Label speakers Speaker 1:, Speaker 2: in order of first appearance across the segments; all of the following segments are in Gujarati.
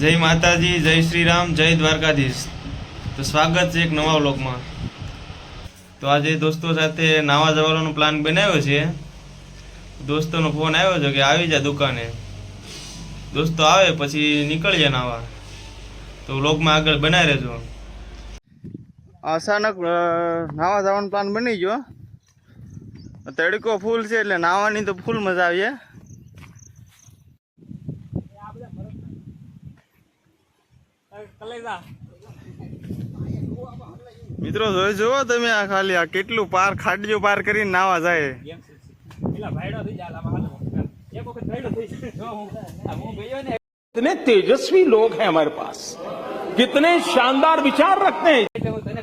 Speaker 1: જય માતાજી, જય શ્રી રામ જય દ્વારકાધીશ. તો સ્વાગત છે એક નવા વ્લોગમાં. તો આજે દોસ્તો સાથે નાવા જવાનો પ્લાન બનાવ્યો છે. દોસ્તોનો ફોન આવ્યો છે કે આવી જા દુકાને. દોસ્તો આવે, પછી નીકળીએ નાવા. તો વ્લોગમાં આગળ બનાવી રહેજો. અચાનક નાવા જવાનો પ્લાન બની ગયો. તડકો ફૂલ છે એટલે નાવાની તો ફૂલ મજા આવી મિત્રો જોઈ જુઓ તમે આ ખાલી આ કેટલું પાર ખાડીઓ પાર કરીને નાવા જાય
Speaker 2: कितने तेजस्वी लोग हैं हमारे पास कितने शानदार विचार रखते हैं
Speaker 3: એટલે હું તને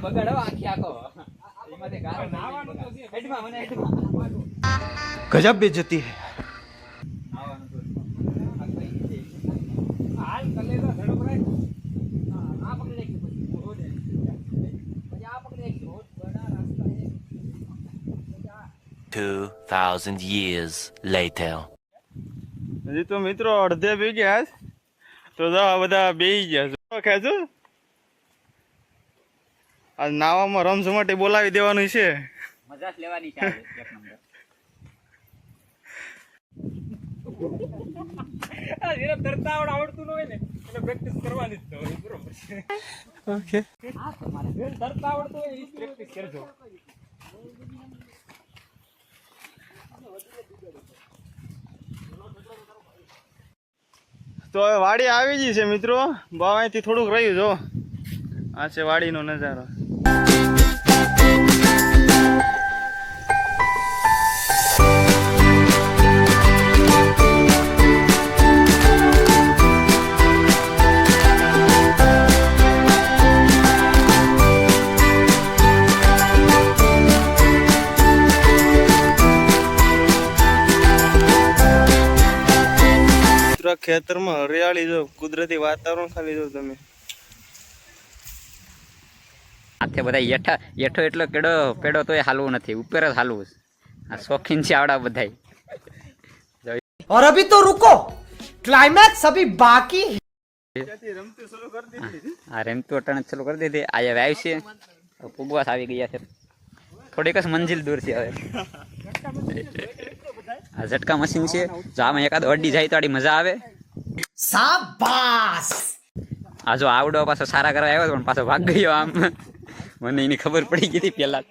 Speaker 4: 2,000 years later.
Speaker 1: હજી તો મિત્રો અડધે બી ગયા તો જો આ બધા બે ગયા છે ખેંચો આ નાવામાં રમઝમાટી બોલાવી દેવાનું છે
Speaker 3: મજા લેવાની છે આજે, એક નંબર. આ જેને તરતા આવડ- આવડતું ન હોય ને એટલે પ્રેક્ટિસ કરવાની જ બરોબર છે.
Speaker 1: ઓકે
Speaker 3: આવડતું હોય એ જ કરજો.
Speaker 1: તો હવે વાડી આવી ગઈ છે મિત્રો. બાવાથી થોડુંક રહ્યું, જો. આ છે વાડીનો નજારો. ખેતરમાં હરિયાળી જો કુદરતી વાતાવરણ ખાલી જો તમે
Speaker 3: હાથે બધા યેઠા યેઠો એટલો કેડો પેડો તોય હાલવું નથી ઉપર જ હાલવું છે. આ શોખીન છે આવડા બધા
Speaker 5: और अभी तो रुको क्लाइमैक्स अभी बाकी है
Speaker 3: આ રેમ તો અટાણે ચાલુ કરી દીધી આ હવે આવી છે પુગવાસ આવી ગયા છે થોડીક જ મંજિલ દૂર છે હવે આ ઝટકા મશીન છે. જો આમાં એકાદ અડી જાય તો આડી મજા આવે.
Speaker 5: શાબાશ!
Speaker 3: આ જો આવડો પાછો સારા કરવા આવ્યો પણ પાછો ભાગ ગયો આમ. મને એની ખબર પડી ગઈ હતી પહેલા.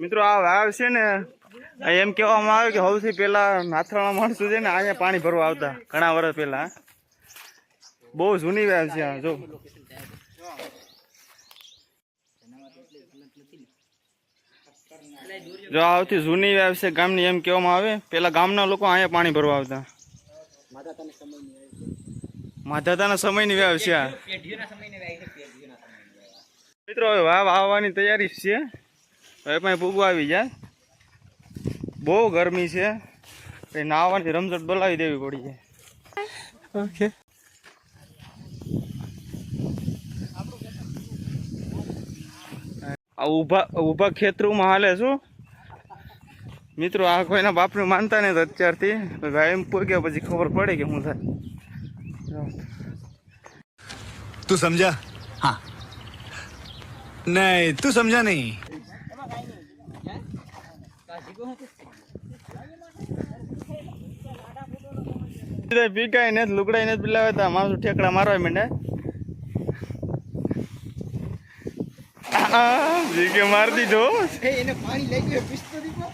Speaker 1: મિત્રો આ વાવ છે ને એમ કેવામાં આવે કે સૌથી પહેલા નાથરાણા માણસો છે ને અહીંયા પાણી ભરવા આવતા ઘણા વર્ષ પહેલા. બહુ જૂની વાવ છે જો. જો આવતી જૂની વાવ છે ગામની એમ કહેવામાં આવે, પેલા ગામના લોકો અહીંયા પાણી ભરવા આવતા. માધાતાના સમયની વાવ છે આ. મિત્રો, હવે વાવ આવવાની તૈયારી છે. હવે પણ પૂગવા આવી જાય. બહુ ગરમી છે. નાહવાની રમઝટ બોલાવી દેવી પડી છે. ઓકે ઊભા ઊભા ખેતરુમાં હાલે શું? મિત્રો આ કોઈના બાપને માનતા નહીં અત્યારથી ગાયમ પૂર ગયા પછી ખબર પડે કે હું થાય.
Speaker 6: તું સમજા? હા. નહીં તું સમજા નહીં.
Speaker 1: પીકાય ને જ ને પેલા માણસો ઠેકડા મારવા માંડ્યા. આ જીકે માર દીધો. એને પાણી લઈ ગયું પિસ્તોરીમાં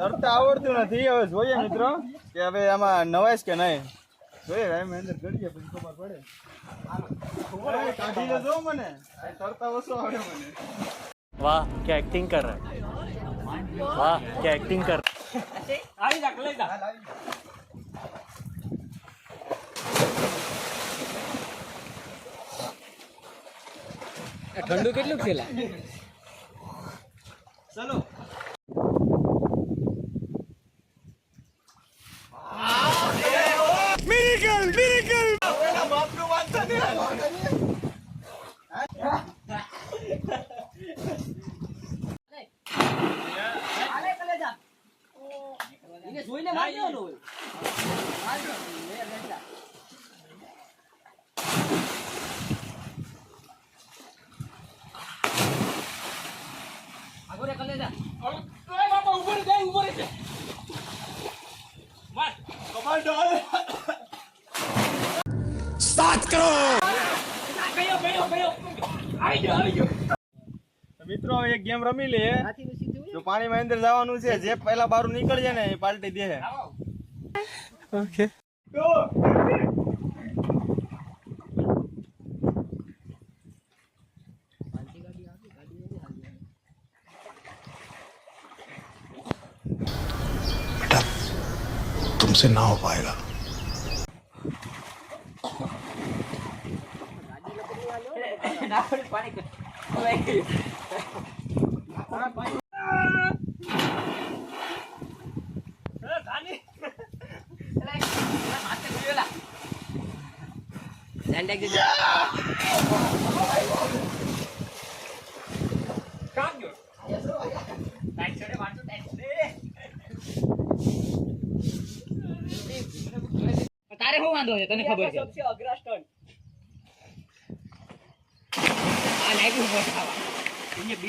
Speaker 1: તરતા આવડતું નથી. હવે જોઈએ મિત્રો કે હવે આમાં નવાય કે નહીં. જોઈએ ભાઈ મહેનત કરીએ પછી ખબર પડે. વાહ કે એક્ટિંગ
Speaker 7: કર રહા? વાહ કે એક્ટિંગ કર આવી જા લઈ જા.
Speaker 3: ઠંડુ કેટલું ખેલા ચલો. સ્ટાર્ટ કરો
Speaker 1: મિત્રો એક ગેમ રમી લે જો પાણીમાં અંદર જવાનું છે, જે પહેલા બહાર નીકળી જાય ને એ પાર્ટી દે. ઓકે
Speaker 6: तुमसे ना हो पाएगा
Speaker 3: ના વાંધો છે તને ખબર છે. આ લાઈટ ઉપર ખાવા. બે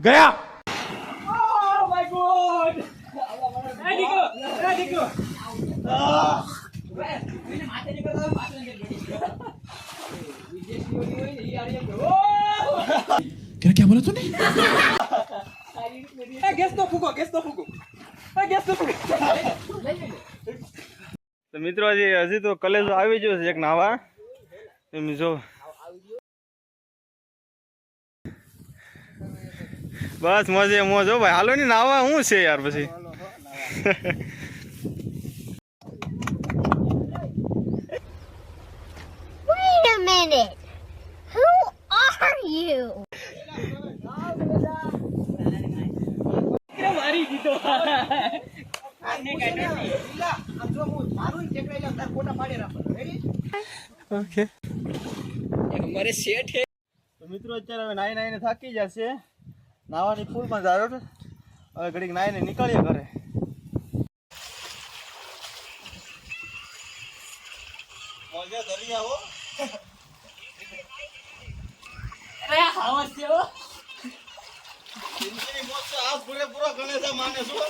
Speaker 8: गुड बाय गया
Speaker 6: क्या क्या बोला तूने
Speaker 3: ગેસ તો ફૂકો ગેસ તો ફૂકો ગેસ તો ફૂકો
Speaker 1: તો મિત્રો હજી હજી તો કલેજો આવી ગયો છે એક નાવા એમ જો બસ મજે મોજ હો ભાઈ હાલો ની નાવા શું છે યાર પછી
Speaker 9: Wait a minute. Who are you?
Speaker 3: મારી દીધો
Speaker 1: ઓકે
Speaker 3: મારે શેઠ હે
Speaker 1: તો મિત્રો અત્યારે હવે નાઈ નાઈને થાકી જશે નાવાની ફૂલ પણ જારો છે. હવે ઘડીક નાહીને નીકળીએ ઘરે. મોજે દરિયા હો
Speaker 3: અરે આવાજ છે હો.
Speaker 1: જિંદગીની મોજ તો આ પૂરેપૂરો ગણે માને શું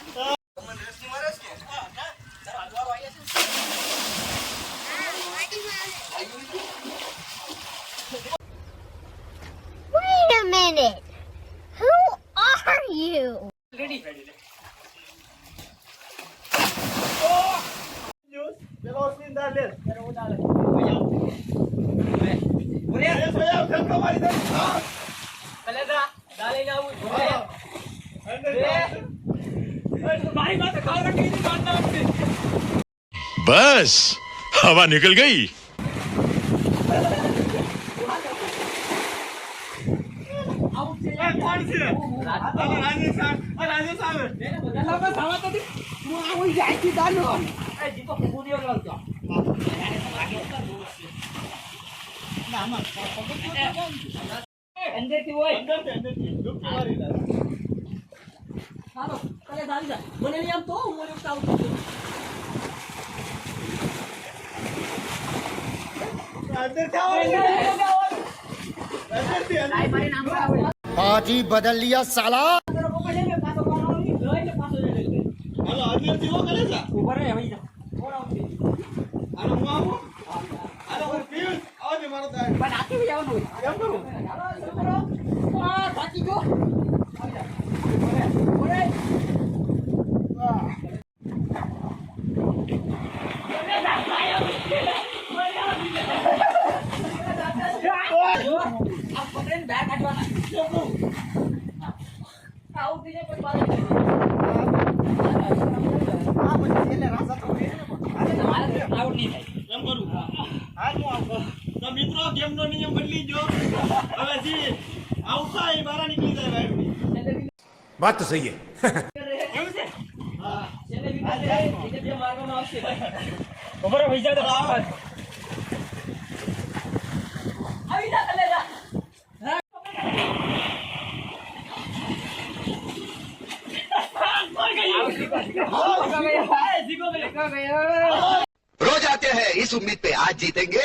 Speaker 3: મારી પાસે કારણ કીધી
Speaker 6: બસ હવા નીકળ ગઈ
Speaker 1: કોણ છે રાજેશ સાહેબ રાજેશ
Speaker 3: સાહેબ તમે તો આવું જાય છે દાનો અંદરથી હોય. હાજી બદલ લિયા સાલા હાલો અંદરથી ઓ કરે જા ઉપર
Speaker 1: રે હાલો
Speaker 5: હું આવું? હાલો હું
Speaker 3: પીસ આવજે મારો તાય પણ આખી જવાનું
Speaker 1: એમ કરું નિયમ બદલી ગયો હવે જી આઉટ થાય બહાર નીકળી જાય ભાઈ
Speaker 8: बात तो सही है
Speaker 3: એવું છે હા છેલ્લે વિકેટ જાય વિકેટ જે મારવામાં આવશે ઉભો રહો ભાઈ જાવ તો આવી જા તલે જા
Speaker 10: रोज आते हैं इस उम्मीद पे आज जीतेंगे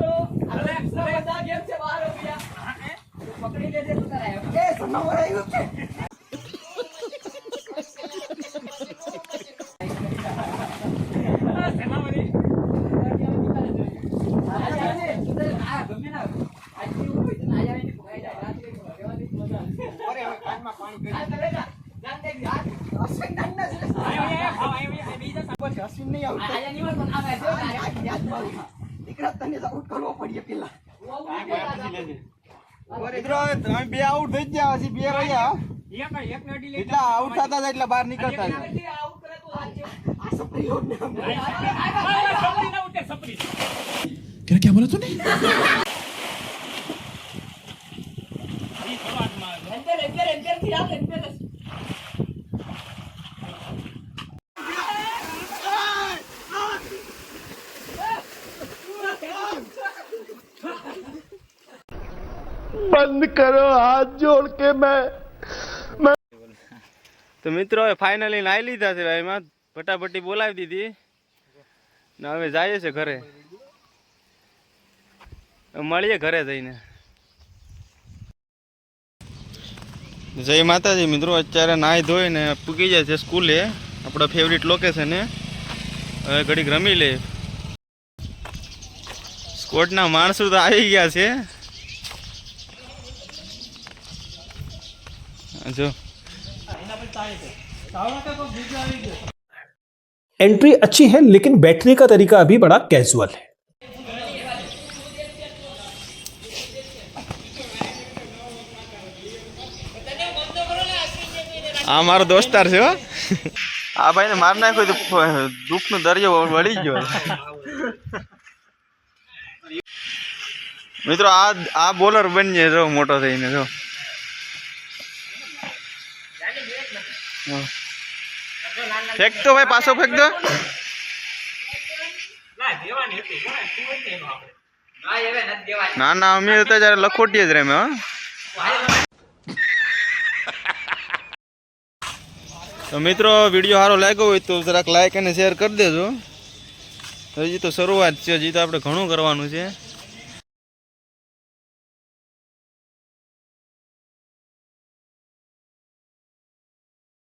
Speaker 8: ये बड़ी अच्छी बात कही आप
Speaker 1: મિત્રો અમે બે આઉટ થઈ ગયા હજી બે રહ્યા એટલા આઉટ થતા હતા એટલે બહાર નીકળતા હતા
Speaker 6: क्या क्या बोला तूने
Speaker 2: કરો, હાથ જોડ કે મેં
Speaker 1: તો મિત્રો હવે નાઈ લીધા છે એમાં. ફટાફટી બોલાવી દીધી. ને હવે જઈએ છે ઘરે. મળીએ ઘરે જઈને. જય માતાજી મિત્રો, અત્યારે નાહી ધોઈ ને પૂકી જાય છે સ્કૂલે. આપણા ફેવરિટ લોકેશને હવે ઘડીક રમી લે. સ્કોટના માણસો તો આવી ગયા છે. જો
Speaker 11: एंट्री अच्छी है लेकिन बैठने का तरीका अभी बड़ा कैजुअल है
Speaker 1: આ મારો દોસ્તાર છે હો આ ભાઈને માર નાખ્યો તો દુઃખ નો દરિયો વળી ગયો મિત્રો આ આ બોલર બની જો મોટો થઈને જો ફેંક તો ભાઈ, પાછો ફેંક દો ના ના, અમે હતા જયારે લખોટીએ જ રેમે તો મિત્રો, વીડિયો સારો લાગ્યો હોય તો જરાક લાઈક અને શેર કરી દેજો. હજી તો શરૂઆત છે, હજી તો આપણે ઘણું કરવાનું છે.